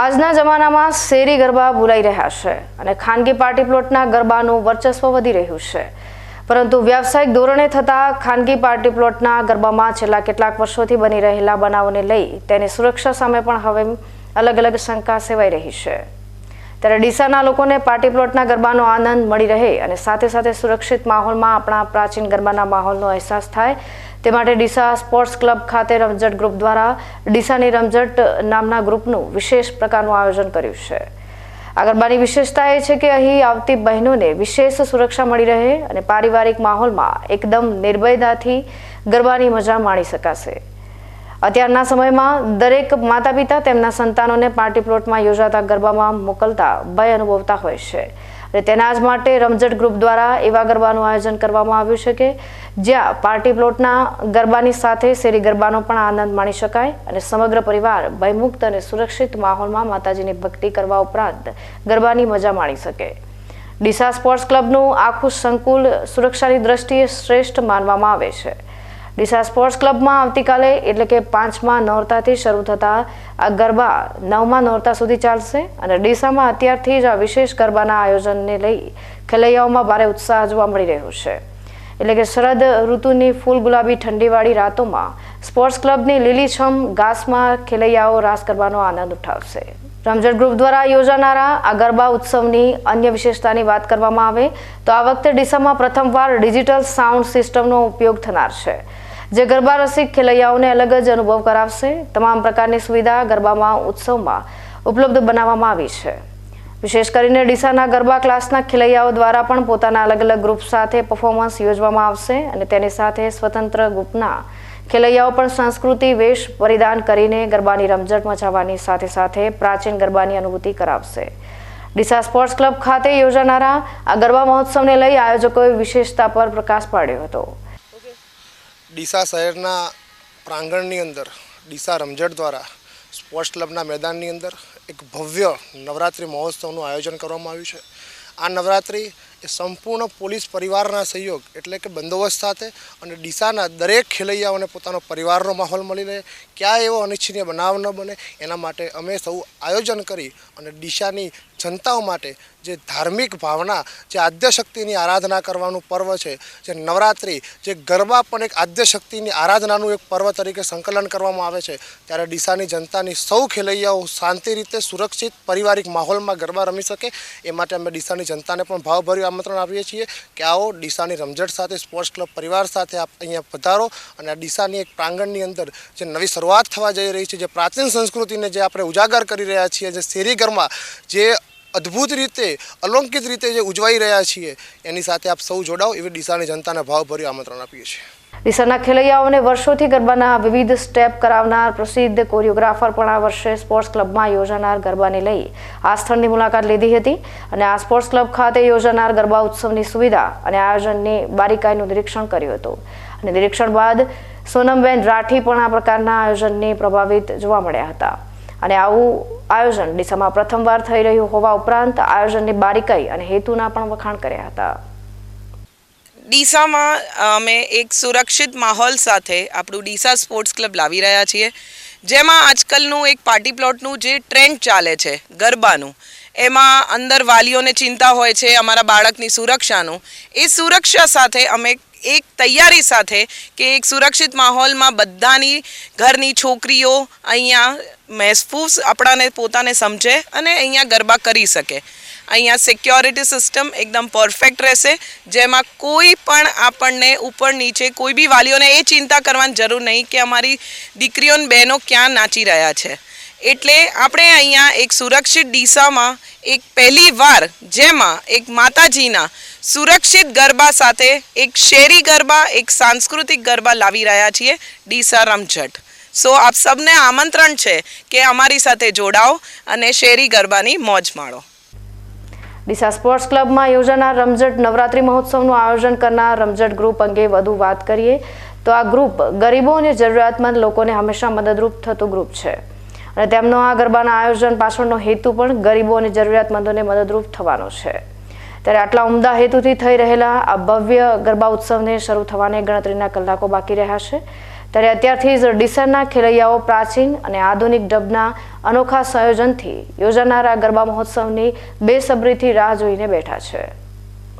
આજના જમાનામાં શેરી ગરબા બોલાઈ રહ્યા છે અને ખાનગી પાર્ટી પ્લોટના ગરબાનું વર્ચસ્વ વધી રહ્યું છે. પરંતુ વ્યાવસાયિક ધોરણે થતા ખાનગી પાર્ટી પ્લોટના ગરબામાં છેલ્લા કેટલાક વર્ષોથી બની રહેલા બનાવોને લઈ તેની સુરક્ષા સામે પણ હવે અલગ અલગ શંકા સેવાઈ રહી છે. ત્યારે ડીસાના લોકોને પાર્ટી પ્લોટના ગરબાનો આનંદ મળી રહે અને સાથે સાથે સુરક્ષિત માહોલમાં આપણા પ્રાચીન ગરબાના માહોલનો અહેસાસ થાય. તે માટે ડીસા સ્પોર્ટ્સ ક્લબ ખાતે રમઝટ ગ્રુપ દ્વારા ડીસાની રમઝટ નામના ગ્રુપનું વિશેષ પ્રકારનું આયોજન કર્યું છે. આ ગરબાની વિશેષતા એ છે કે અહીં આવતી બહેનોને વિશેષ સુરક્ષા મળી રહે અને પારિવારિક માહોલમાં એકદમ નિર્ભયતાથી ગરબાની મજા માણી શકાશે. અત્યારના સમયમાં દરેક માતા પિતા તેમના સંતાનોને પાર્ટી પ્લોટમાં યોજાતા ગરબામાં મોકલતા ભય અનુભવતા હોય છે. અને તેના જ માટે રમઝટ ગ્રુપ દ્વારા એવા ગરબાનું આયોજન કરવામાં આવ્યું છે કે જ્યાં પાર્ટી પ્લોટના ગરબાની સાથે શેરી ગરબાનો પણ આનંદ માણી શકાય અને સમગ્ર પરિવાર ભયમુક્ત અને સુરક્ષિત માહોલમાં માતાજીની ભક્તિ કરવા ઉપરાંત ગરબાની મજા માણી શકે. ડીસા સ્પોર્ટ્સ ક્લબનું આખું સંકુલ સુરક્ષાની દ્રષ્ટિએ શ્રેષ્ઠ માનવામાં આવે છે. ડીસા સ્પોર્ટ્સ ક્લબમાં આવતીકાલે એટલે કે પાંચમા નોરતાથી શરૂ થતા આ ગરબા નવમા નોરતા સુધી ચાલશે અને ડીસામાં અત્યારથી જ આ વિશેષ ગરબાના આયોજનને લઈ ખેલૈયાઓમાં ભારે ઉત્સાહ જોવા મળી રહ્યો છે. એટલે કે શરદ ઋતુની ફૂલ ગુલાબી ઠંડીવાળી રાતોમાં સ્પોર્ટ્સ ક્લબની લીલીછમ ઘાસમાં ખેલૈયાઓ રાસ ગરબાનો આનંદ ઉઠાવશે. રમઝટ ગ્રુપ દ્વારા યોજાનારા આ ગરબા ઉત્સવની અન્ય વિશેષતાની વાત કરવામાં આવે તો આ વખતે ડીસામાં પ્રથમવાર ડિજિટલ સાઉન્ડ સિસ્ટમનો ઉપયોગ થનાર છે. જે ગરબા રસિક ખેલૈયાઓને અલગ જ અનુભવ કરાવશે. તમામ પ્રકારની સુવિધા ગરબામાં ઉત્સવમાં ઉપલબ્ધ બનાવવામાં આવી છે. વિશેષ કરીને ડીસાના ગરબા ક્લાસના ખેલૈયાઓ દ્વારા પણ પોતાના અલગ અલગ ગ્રુપ સાથે પરફોર્મન્સ યોજવામાં આવશે અને તેની સાથે સ્વતંત્ર ગ્રુપના ખેલૈયાઓ પણ સંસ્કૃતિ, વેશ પરિધાન કરીને ગરબાની રમઝટ મચાવવાની સાથે સાથે પ્રાચીન ગરબાની અનુભૂતિ કરાવશે. ડીસા સ્પોર્ટ્સ ક્લબ ખાતે યોજાનારા આ ગરબા મહોત્સવને લઈ આયોજકોએ વિશેષતા પર પ્રકાશ પાડ્યો હતો. ડીસા શહેરના પ્રાંગણની અંદર, ડીસા રમઝટ દ્વારા સ્પોર્ટ્સ ક્લબના મેદાનની અંદર એક ભવ્ય નવરાત્રિ મહોત્સવનું આયોજન કરવામાં આવ્યું છે. આ નવરાત્રિ સંપૂર્ણ પોલીસ પરિવારના સહયોગ એટલે કે બંદોબસ્ત સાથે અને ડીસાના દરેક ખેલૈયાઓને પોતાનો પરિવારનો માહોલ મળી રહે. ક્યાં એવો અનિચ્છનીય બનાવ ન બને. એના માટે અમે સૌ આયોજન કરી અને ડીસાની જનતાઓ માટે જે ધાર્મિક ભાવના, જે આદ્યશક્તિની આરાધના કરવાનું પર્વ છે, જે નવરાત્રિ, જે ગરબા પણ એક આદ્યશક્તિની આરાધનાનું એક પર્વ તરીકે સંકલન કરવામાં આવે છે, ત્યારે ડીસાની જનતાની સૌ ખેલૈયાઓ શાંતિ રીતે સુરક્ષિત, પારિવારિક માહોલમાં ગરબા રમી શકે. એ માટે અમે ડીસાની જનતાને પણ ભાવભર્યું આમંત્રણ આપીએ છીએ કે આવો ડીસાની રમઝટ સાથે, સ્પોર્ટ્સ ક્લબ પરિવાર સાથે આપ અહીંયા પધારો અને આ ડીસાની એક પ્રાંગણની અંદર જે નવી શરૂઆત થવા જઈ રહી છે, જે પ્રાચીન સંસ્કૃતિને જે આપણે ઉજાગર કરી રહ્યા છીએ, જે શેરી ઘરમાં જે અદ્ભુત રીતે, અલંકિત રીતે જે ઉજવાઈ રહ્યા છીએ, એની સાથે આપ સૌ જોડાઓ. એવી ડીસાની જનતાને ભાવભર્યું આમંત્રણ આપીએ છીએ. ડીસાના ખેલૈયાઓને વર્ષોથી ગરબાના વિવિધ સ્ટેપ કરાવનાર પ્રસિદ્ધ કોરિયોગ્રાફર પણ આ વર્ષે સ્પોર્ટ્સ ક્લબમાં યોજાનાર ગરબાને લઈ આ સ્થળની મુલાકાત લીધી હતી અને આ સ્પોર્ટ્સ ક્લબ ખાતે યોજાનાર ગરબા ઉત્સવની સુવિધા અને આયોજનની બારીકાઈનું નિરીક્ષણ કર્યું હતું. અને નિરીક્ષણ બાદ સોનમબેન રાઠી પણ આ પ્રકારના આયોજનને પ્રભાવિત જોવા મળ્યા હતા. અને આવું આયોજન ડીસામાં પ્રથમવાર થઈ રહ્યું હોવા ઉપરાંત આયોજનની બારીકાઈ અને હેતુના પણ વખાણ કર્યા હતા. ડીસામાં અમે એક સુરક્ષિત માહોલ સાથે આપણું ડીસા સ્પોર્ટ્સ ક્લબ લાવી રહ્યા છીએ. જેમાં આજકાલનું એક પાર્ટી પ્લોટનું જે ટ્રેન્ડ ચાલે છે, ગરબાનું, એમાં અંદર વાલીઓને ચિંતા હોય છે, અમારા બાળકની સુરક્ષાનું. એ સુરક્ષા સાથે અમે એક તૈયારી સાથે કે એક સુરક્ષિત માહોલમાં બધાની ઘરની છોકરીઓ અહીંયા મહેસફૂસ આપણાને પોતાને સમજે અને અહીંયા ગરબા કરી શકે. અહીંયા સિક્યોરિટી સિસ્ટમ એકદમ પરફેક્ટ રહેશે. જેમાં કોઈ પણ આપણને ઉપર નીચે કોઈ બી વાલીઓને એ ચિંતા કરવાની જરૂર નહીં કે અમારી દીકરીઓ બહેનો ક્યાં નાચી રહ્યા છે. એટલે આપણે અહીંયા એક સુરક્ષિત ડીસામાં એક પહેલી વાર જેમાં એક માતાજીના સુરક્ષિત ગરબા સાથે એક શેરી ગરબા, એક સાંસ્કૃતિક ગરબા લાવી રહ્યા છીએ ડીસા રમઝટ. સો આપ સબને આમંત્રણ છે કે અમારી સાથે જોડાઓ અને શેરી ગરબાની મોજ માણો. ડીસા સ્પોર્ટ્સ ક્લબમાં યોજાનાર રમઝટ નવરાત્રિ મહોત્સવનું આયોજન કરનાર રમઝટ ગ્રુપ અંગે વધુ વાત કરીએ. તો આ ગ્રુપ ગરીબો અને જરૂરિયાતમંદ લોકોને હંમેશા મદદરૂપ થતું ગ્રુપ છે. અને તેમનો આ ગરબાના આયોજન પાછળનો હેતુ પણ ગરીબો અને જરૂરિયાતમંદોને મદદરૂપ થવાનો છે. ત્યારે આટલા ઉમદા હેતુથી થઈ રહેલા આ ભવ્ય ગરબા ઉત્સવને શરૂ થવાને ગણતરીના કલાકો બાકી રહ્યા છે. ત્યારે અત્યારથી જ ડીસરના ખેલૈયાઓ પ્રાચીન અને આધુનિક ડબના અનોખા સંયોજનથી યોજાનારા ગરબા મહોત્સવની બેસબરીથી રાહ જોઈને બેઠા છે.